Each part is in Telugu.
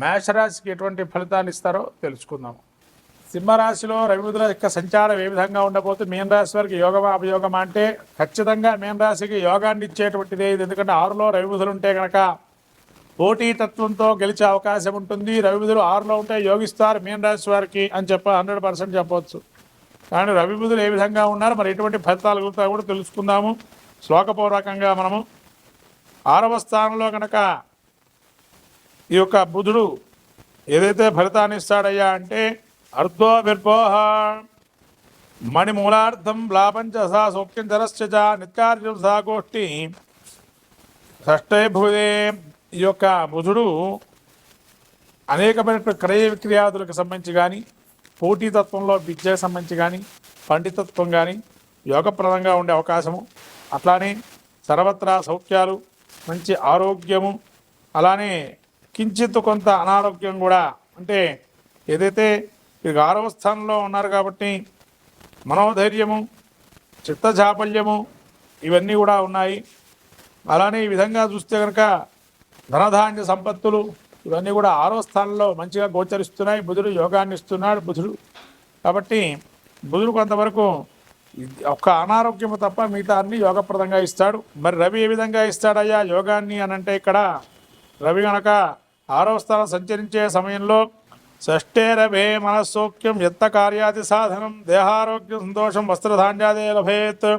మేషరాశికి ఎటువంటి ఫలితాన్ని ఇస్తారో తెలుసుకుందాము. సింహరాశిలో రవిముద్ర యొక్క సంచారం ఏ విధంగా ఉండబోతుంది మీన రాశి వారికి యోగమా అభియోగమా అంటే ఖచ్చితంగా మీన రాశికి యోగాన్ని ఇచ్చేటువంటిదే ఇది. ఎందుకంటే ఆరులో రవిముధులు ఉంటే కనుక పోటీతత్వంతో గెలిచే అవకాశం ఉంటుంది. రవిబుధులు ఆరులో ఉంటే యోగిస్తారు మీన రాశి వారికి అని చెప్ప హండ్రెడ్ పర్సెంట్ చెప్పవచ్చు కానీ రవిబుధులు ఏ విధంగా ఉన్నారు? మరి ఎటువంటి ఫలితాలు కలుగుతాయో కూడా తెలుసుకుందాము. శ్లోకపూర్వకంగా మనము ఆరవ స్థానంలో కనుక ఈ యొక్క బుధుడు ఏదైతే ఫలితాన్ని ఇస్తాడయ్యా అంటే అర్థో విర్భోహ మణిమూలార్థం లాభంచ సా సౌఖ్యం ధరశ్చ చ నిత్యార్జం షష్ఠే భూదే ఈ యొక్క బుధుడు అనేకమైన క్రయ విక్రయాదులకు సంబంధించి కానీ పోటీతత్వంలో విద్యకు సంబంధించి కానీ పండితత్వం కానీ యోగప్రదంగా ఉండే అవకాశము. అట్లానే సర్వత్రా సౌఖ్యాలు మంచి ఆరోగ్యము అలానే కించిత్ కొంత అనారోగ్యం కూడా. అంటే ఏదైతే ఇక ఆరవ స్థానంలో ఉన్నారు కాబట్టి మనోధైర్యము చిత్తచాపల్యము ఇవన్నీ కూడా ఉన్నాయి. అలానే ఈ విధంగా చూస్తే కనుక ధనధాన్య సంపత్తులు ఇవన్నీ కూడా ఆరో స్థానంలో మంచిగా గోచరిస్తున్నాయి. బుధుడు యోగాన్ని ఇస్తున్నాడు బుధుడు. కాబట్టి బుధుడు కొంతవరకు ఒక్క అనారోగ్యము తప్ప మిగతా అన్ని యోగప్రదంగా ఇస్తాడు. మరి రవి ఏ విధంగా ఇస్తాడయ్యా యోగాన్ని అని అంటే ఇక్కడ? రవి గనక ఆరవ స్థానం సంచరించే సమయంలో షష్ఠేరభే మనస్సౌఖ్యం ఎత్త కార్యాది సాధనం దేహారోగ్యం సంతోషం వస్త్రధాన్యాదే లభేత్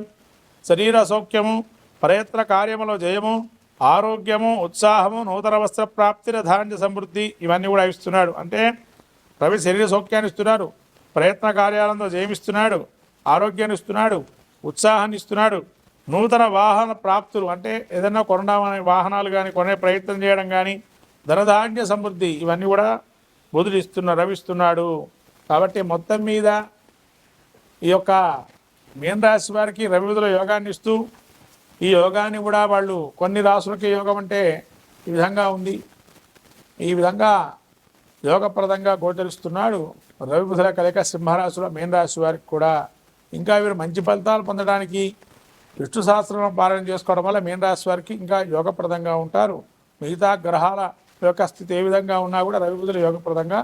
శరీర సౌఖ్యము ప్రయత్న కార్యములో జయము ఆరోగ్యము ఉత్సాహము నూతన వస్త్ర ప్రాప్తి ధాన్య సమృద్ధి ఇవన్నీ కూడా ఇస్తున్నాడు. అంటే రవి శరీర సౌఖ్యాన్ని ఇస్తున్నాడు ప్రయత్న కార్యాలంతో జయమిస్తున్నాడు ఆరోగ్యాన్ని ఇస్తున్నాడు ఉత్సాహాన్ని ఇస్తున్నాడు నూతన వాహన ప్రాప్తులు అంటే ఏదైనా కొనడం వాహనాలు కానీ కొనే ప్రయత్నం చేయడం కానీ ధనధాన్య సమృద్ధి ఇవన్నీ కూడా బుధుడు రవిస్తున్నాడు. కాబట్టి మొత్తం మీద ఈ యొక్క మీనరాశి వారికి రవిదుల యోగాన్ని ఇస్తూ ఈ యోగాన్ని కూడా వాళ్ళు కొన్ని రాసులకి యోగం అంటే ఈ విధంగా ఉంది. ఈ విధంగా యోగప్రదంగా గోచరిస్తున్నాడు రవి బుధుల కలయిక సింహరాశిలో మీన వారికి కూడా. ఇంకా వీరు మంచి ఫలితాలు పొందడానికి విష్ణు సహస్రం పాలన చేసుకోవడం వల్ల మీనరాశి వారికి ఇంకా యోగప్రదంగా ఉంటారు. మిగతా గ్రహాల యొక్క స్థితి ఏ విధంగా ఉన్నా కూడా రవి బుధులు యోగప్రదంగా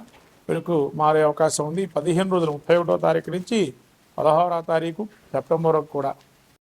వెనుకు మారే అవకాశం ఉంది. పదిహేను రోజులు ముప్పై ఒకటో తారీఖు నుంచి పదహారవ తారీఖు సెప్టెంబర్ వరకు కూడా.